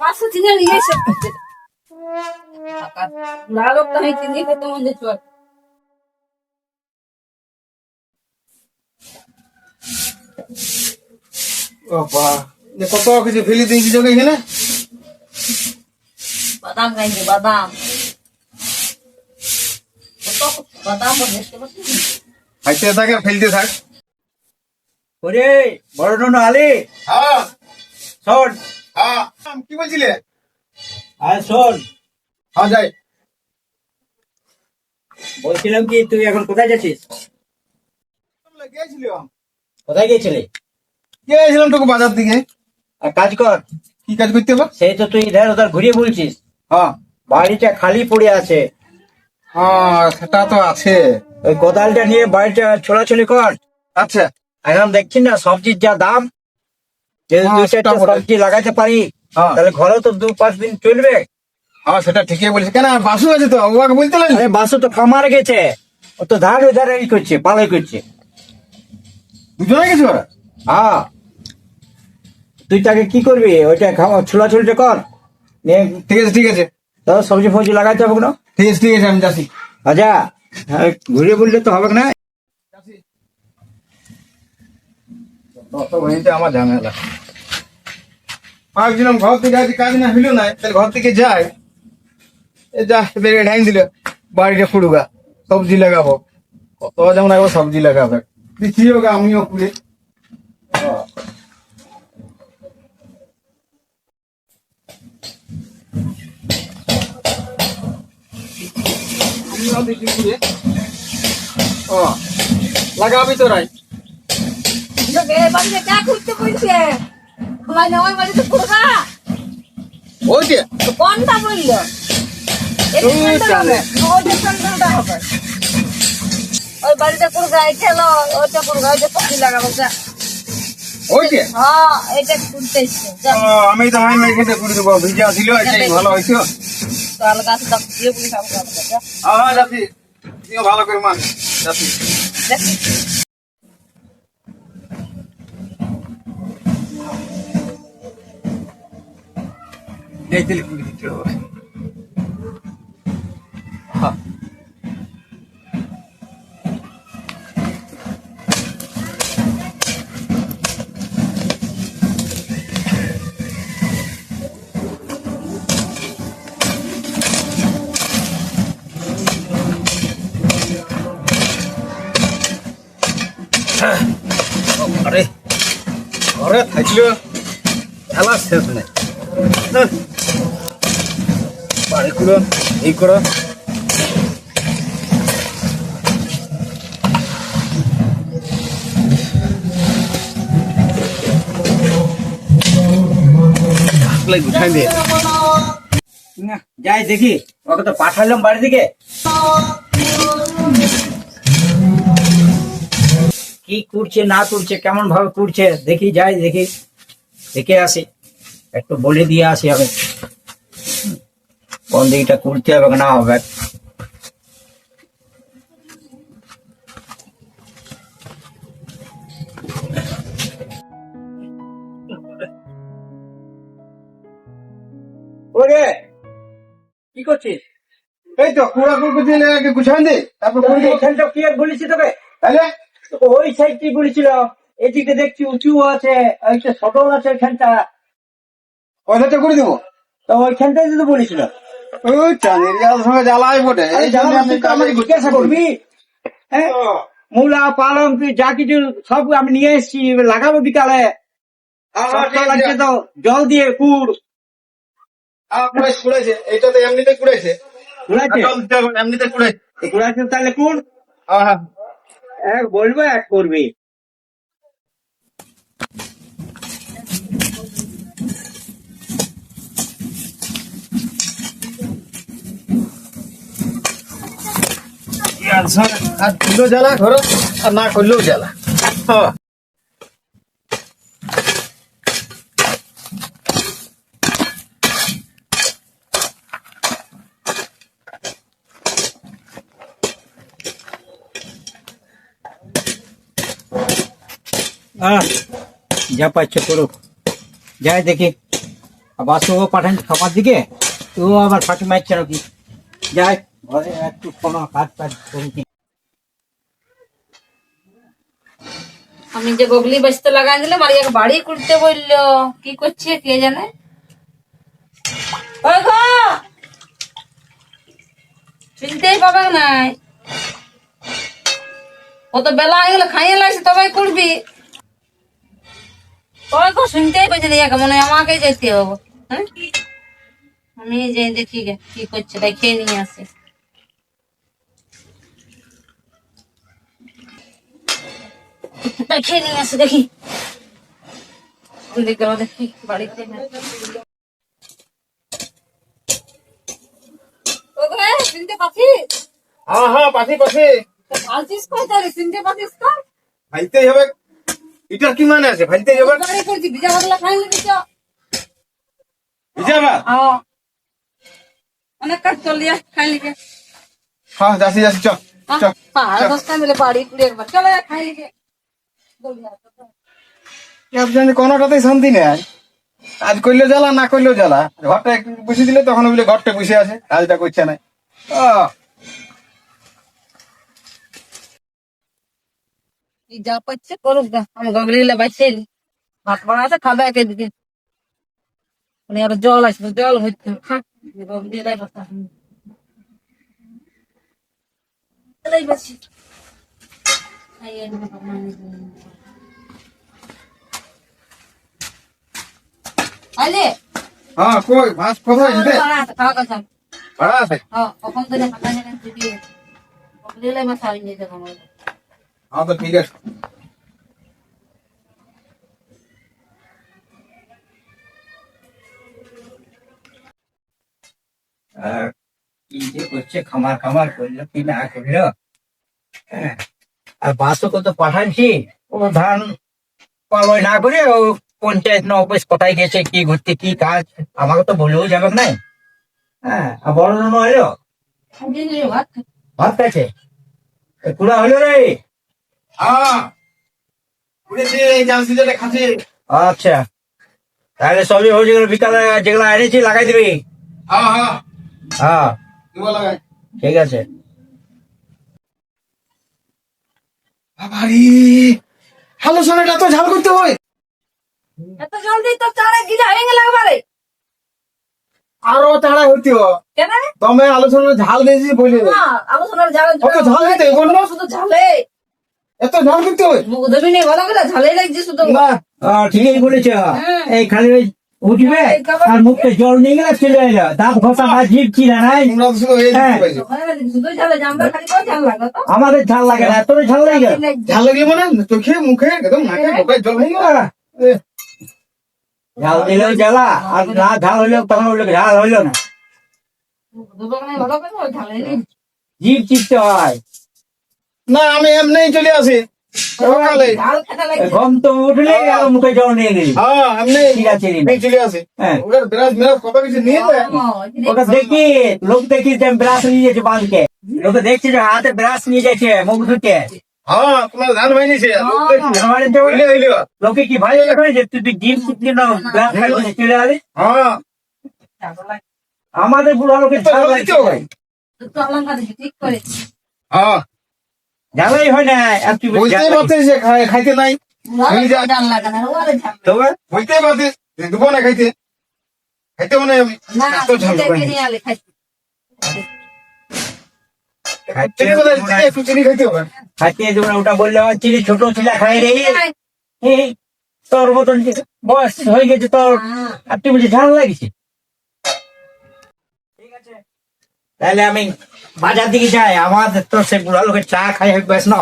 পাঁচশো তিনে নিয়ে এসে না লোক তো আমি চিনি খেতে মনে চল ও বা যে কত কিছু ফেলে দিয়েছি তোকে এখানে? বাদাম খাইছে বাদাম। কত বাদাম খাইতে থাক আর ফেলতে থাক। ওরে বড় নন আলি। হ্যাঁ। শোন হ্যাঁ কি বলছিলে? আর শোন। হ্যাঁ যাই। বলছিলাম কি তুই এখন কোথায় যাচ্ছিস? গিয়েছিলাম কোথায় গিয়েছিলি? গিয়েছিলাম তোকে বাজার দিকে। আর কাজ কর। কি কাজ করতে হবে? সেই তো তুই ইধার ওধার ঘুরিয়ে বলছিস। হ্যাঁ। বাড়িটা খালি পড়ে আছে। হ্যাঁ সেটা তো আছে। ওই কোদালটা নিয়ে বাড়িটা ছোড়াছুড়ি কর। আচ্ছা। এখন দেখছি না সবজির যা দাম? যদি দু সেটা চারটে। সবজি লাগাতে পারি হ্যাঁ। তাহলে ঘরেও তো দু পাঁচ দিন চলবে। হ্যাঁ সেটা ঠিকই বলছিস কেন বাসু আছে তো? ওকে বলতে লাগলি বাসু তো খামার গেছে। ও তো ধার ধারে ই করছে পালাই করছে। দুজনে গেছি ওরা? হ্যাঁ। তুই তাকে কি করবি? ওইটা খাওয়া ছোলাছুলিটা কর। ঠিক আছে ঠিক আছে। তো সবজি ফবজি লাগাইতে হবে না ঠিক আছে ঠিক আছে আমি যাচ্ছি। আচ্ছা। হ্যাঁ, ঘুরিয়ে বললে তো হবে না। তত হইতে আমার ঝামেলা। ভাবছিলাম ঘর থেকে আজ কাজ না হইল না ঘর থেকে যাই। যা বেরিয়ে ঢ্যাং দিল, বাড়িটা সবজি লাগাবো। কত যেমন একবার সবজি লাগাবে। দিচ্ছি হোক আমিও পুড়ে লাগাবি তোরাই। তোকে কোনটা বলল? ওই বাড়িতে হলো ওইটা লাগাবো যা। যে। হ্যাঁ আমি তো মেঘেতে করে দেবো। ভিজা ছিল ভালো হয়েছে। তাহলে গাছে দিয়ে ভালো করে মান। যাচ্ছি। এই তেল কুড়ি দিতে হবে হ্যাঁ। আরে ঘরে থাকলেও খেলা শেষ নেই করো এই করো। উঠাই যাই দেখি ওকে তো পাঠালাম বাড়ি থেকে। কি করছে না করছে কেমন ভাবে করছে দেখি যাই দেখি। দেখে আসি। একটু বলে দিয়ে আসি আমি কোন দিকটা করতে হবে না হবে। ওরে কি করছিস? এই তো কুড়া আগে গুছাই দে তারপর এখানটা কি আর বলেছি তোকে? তাহলে? ওই সাইডটি বলেছিল? এদিকে দেখছি উঁচু আছে একটা ছোট আছে এখানটা পয়সাটা করে দেবো। তো ওইখানটাই তো বলেছিল ওই চাঁদের গাছ সঙ্গে জ্বালাই বটে। এই জন্য আমি তুই জিজ্ঞাসা করবি? হ্যাঁ? মূলা পালং তুই যা কিছু সব আমি নিয়ে এসেছি লাগাবো বিকালে। লাগছে তো জল দিয়ে কুড়। কুড়াইছে এইটা তো এমনিতে কুড়াইছে। এমনিতে কুড়াইছে। কুড়াচ্ছে তাহলে কুড়। হ্যাঁ হ্যাঁ এক বলব এক করবি। আর দিলেও জ্বালা ঘরে আর না করলেও জ্বালা। হ্যাঁ। আহ, যা পাচ্ছে করুক যাই দেখি। আর বাসও পাঠান খাবার দিকে। তো আবার ফাঁকি মারছে নাকি। যাই। ঘরে একটু কোনো কাজ টাজ করি কি। আমি যে বগলি বেচতে লাগাই দিলাম, আর এক বাড়ি করতে বলল। কি করছে কে জানে? ওই গো! চিনতেই পাবে নাই কত বেলা হয়ে গেলে, খাইয়ে লাগছে তবে করবি ওই গো, শুনতেই পাচ্ছি না ইয়াকে মনে হয় আমাকে যেতে হবে। হ্যাঁ? আমি যে দেখি গে, কি করছে দেখে নিয়ে আসি। দেখে। নিয়ে আসি দেখি দেখে দেখি বাড়িতে ওগো শুনতে পাচ্ছিস হ্যাঁ হ্যাঁ ভাইতেই হবে। এটা কি মানে আছে? ভাইতেই হবে? ভিজা বদলা খাই তো। বুঝাবা হ্যাঁ। অনেক কাজ খাই লিখে হ্যাঁ যাচ্ছি যাচ্ছি চ পাহাড় দশটা মিলে বাড়ি চলো খাই লিখে জানি কোনোটাতেই শান্তি নেই। কাজ করলেও জ্বালা, না করলেও জ্বালা। ঘরটা একটু বসে দিলে তখন বলে ঘরটা বসে আছে, কাজটা করছে না। যা পাচ্ছে করুক গা আমি গগলি গুলা বাইছে ভাত বাড়া আছে খাবে একে দিকে মানে আর জল আসবে, জল হচ্ছে খা গগলি লাই বসা লাই বসি খাইয়ে নেব ভগবান আলে হ্যাঁ কই মাছ কোথায় যেতে খাওয়া কথা ভাড়া আছে হ্যাঁ কখন ধরে ফাঁকা জায়গা দিবি গগলি লাই মাথা হয়ে যেতে আমার হ্যাঁ তো ঠিক আছে আর কি যে করছে খামার খামার করল কি না করল হ্যাঁ। আর বাসও কত পাঠানছি ও ধান পালয় না করে ও পঞ্চায়েত না অফিস কোথায় গেছে কি ঘুরতে কি কাজ আমাকে তো বলেও যাবে না হ্যাঁ আর বড় জন আমি ভাত খাইছে? কুড়া হলো রে? হ্যাঁ আচ্ছা তাহলে সবই হয়ে গেল বিকালে যেগুলো এনেছি লাগাই দিবি। হ্যাঁ হ্যাঁ। হ্যাঁ। ঠিক আছে। বাবারি! হ্যালো সোনাটা তো ঝাল করতে হয় এত জলদি তো চারে গিলা হয়ে আরও তাড়া হইতে কেন? তুমি আলোচনা ঝাল দিয়েছি বলে দাও। না আলোচনার জালে কত ঝাল দিতে না শুধু ঝালে। এত ঝাল করতে হয় মুখ দেবি নেই ভালো করে ঝালে লাগছে শুধু। না ঠিকই বলেছ। হ্যাঁ। এই খালি উঠবে? আর মুখে জল নিয়ে গেলে চলে এলো। দাঁত ঘষা বা জিভ চিরা নাই। হ্যাঁ। আমাদের ঝাল লাগে না তোর ঝাল লাগে? ঝাল লাগলে মানে চোখে মুখে একদম নাকে ঢোকায় জল হয়ে গেল। ঝাল দিলেও জ্বালা আর না ঝাল হইলেও তখন ওগুলো ঝাল হইল না। জিভ চিপতে হয়। না আমি এমনি চলে আসি। তো উঠলে আর মুখে জল নিয়ে হ্যাঁ আছে। হ্যাঁ। ওটার বিরাজ মিরাজ কত কিছু নিয়ে যায়? ওটা দেখি লোক দেখি যে ব্রাশ নিয়ে যাচ্ছে বাঁধকে লোকে দেখছে যে হাতে ব্রাশ নিয়ে যাচ্ছে মুখ ধুতে হ্যাঁ তোমার ধান হইল। লোকে কি ভাই যে তুই জিভ চিপতে না ব্রাশ হ্যাঁ। আমাদের বুড়া লোকের তো ঝাল লাগছে ঠিক করে হ্যাঁ। ঝালাই হয় না আর তুই বুঝতেই পারছিস যে খাইতে নাই। তবে? বুঝতেই পারছিস দেবো না খাইতে। খাইতে মানে এত ঝাল খাইতে খাইতে দেবো না ওটা বললে চিনি ছোট ছিল খাই রে। তোর মতন বয়স হয়ে গেছে তোর আর তুই বলছিস ঝাল লাগছে ঠিক আছে তাহলে আমি বাজার দিকে যাই আমাদের তো সে বুড়া লোকের চা খাই বেশ না।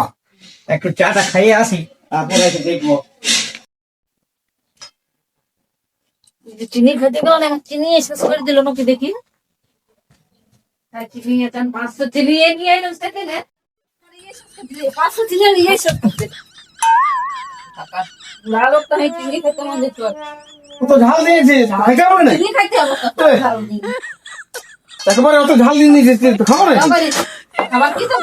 একটু চাটা খাইয়ে আসি তারপরে দেখব। চিনি খেতে গেল চিনি শেষ করে দিল নাকি দেখি। চিনি এটা পাঁচশো চিনি নিয়ে এলো সেখানে পাঁচশো চিনি নিয়ে এসে লাল তো চিনি খেতে মন তো ঝাল দিয়েছে খাইতে হবে না? চিনি খাইতে হবে। একেবারে অত ঝাল দিয়ে দিয়েছে তো খাবার খাবার কি তো?